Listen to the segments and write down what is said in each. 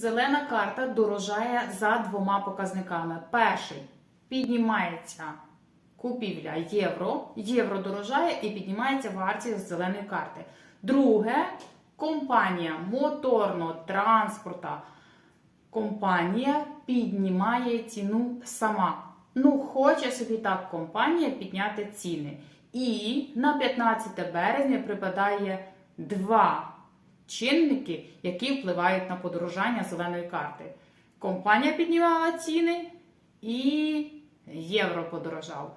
Зелена карта дорожає за двома показниками. Перший піднімається купівля євро, євро дорожає і піднімається вартість зеленої карти. Друге, компанія моторного транспорту. Компанія піднімає ціну сама. Ну, хоче собі так компанія підняти ціни. І на 15 березня припадає два чинники, які впливають на подорожання зеленої карти. Компанія піднімала ціни і євро подорожав.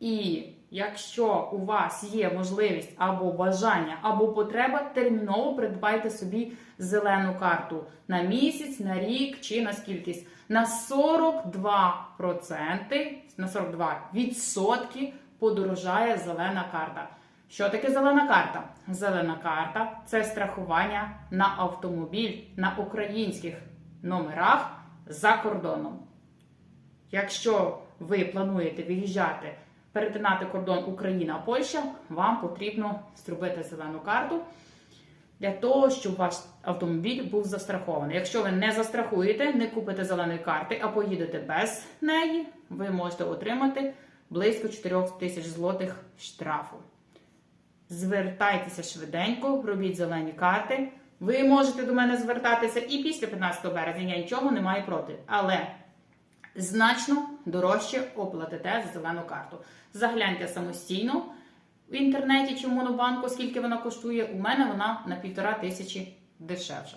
І якщо у вас є можливість або бажання, або потреба, терміново придбайте собі зелену карту на місяць, на рік чи на скількись. На 42%, на 42% подорожає зелена карта. Що таке зелена карта? Зелена карта це страхування на автомобіль на українських номерах за кордоном. Якщо ви плануєте виїжджати, перетинати кордон Україна-Польща, вам потрібно зробити зелену карту для того, щоб ваш автомобіль був застрахований. Якщо ви не застрахуєте, не купите зеленої карти, а поїдете без неї, ви можете отримати близько 4 тисяч злотих штрафу. Звертайтеся швиденько, робіть зелені карти. Ви можете до мене звертатися і після 15 березня, я нічого не маю проти. Але значно дорожче оплатите за зелену карту. Загляньте самостійно в інтернеті чи в монобанку, скільки вона коштує. У мене вона на півтора тисячі дешевша.